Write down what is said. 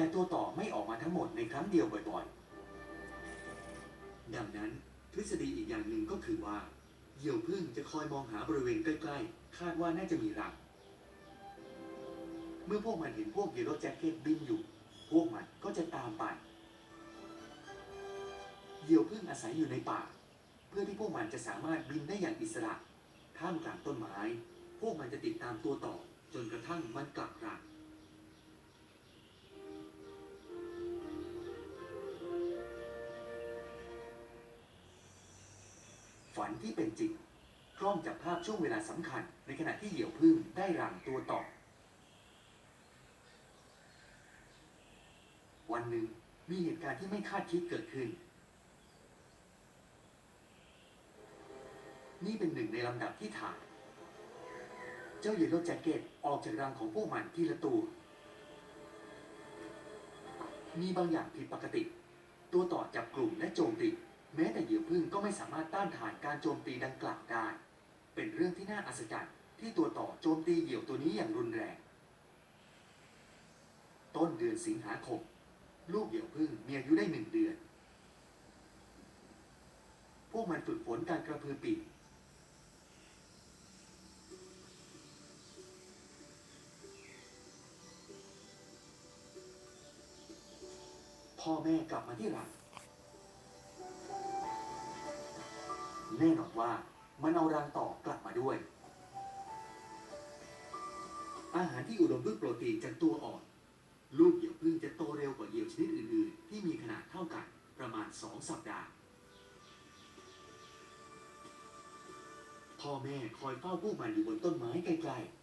แต่ตัวต่อไม่ออกมาทั้งหมดในครั้งเดียวบ่อยๆ ดังนั้นทฤษฎีอีกอย่างหนึ่งก็คือว่าเหยี่ยวพึ่งจะคอยมองหาบริเวณใกล้ๆ คาดว่าน่าจะมีรัง เมื่อพวกมันเห็นพวกเยลโลแจ็คเก็ตบินอยู่ พวกมันก็จะตามไป เหยี่ยวพึ่งอาศัยอยู่ในป่า เพื่อที่พวกมันจะสามารถบินได้อย่างอิสระ ท่ามกลางต้นไม้ พวกมันจะติดตามตัวต่อ จนกระทั่งมันกลับ ฝันที่เป็นจริง กล้องจับภาพช่วงเวลาสำคัญ ในขณะที่เหยี่ยวพึ่งได้รังตัวต่อ วันหนึ่งมีเหตุการณ์ที่ไม่คาดคิดเกิดขึ้น นี่เป็นหนึ่งในลำดับที่ถ่ายเจ้าเยลโลแจ็คเก็ตออกจากรังของพวกมันทีละตัว มีบางอย่างผิดปกติ ตัวต่อจับกลุ่มและโจมตี แม้แต่เหยี่ยวพึ่งก็ไม่สามารถต้านทานการโจมตีดังกล่าวได้ เป็นเรื่องที่น่าอัศจรรย์ที่ตัวต่อโจมตีเหยี่ยวตัวนี้อย่างรุนแรง ต้นเดือนสิงหาคม ลูกเหยี่ยวพึ่งมีอายุได้หนึ่งเดือน พวกมันฝึกฝนการกระพือปีกพ่อแม่กลับมาที่รัง แน่นอนว่า มันเอารังต่อกลับมาด้วย อาหารที่อุดมด้วยโปรตีนจากตัวอ่อน ลูกเหยี่ยวพึ่งจะโตเร็วกว่าเหยี่ยวชนิดอื่น ๆ ที่มีขนาดเท่ากันประมาณ 2 สัปดาห์ พ่อแม่คอยเฝ้าพวกมันอยู่บนต้นไม้ไกลๆ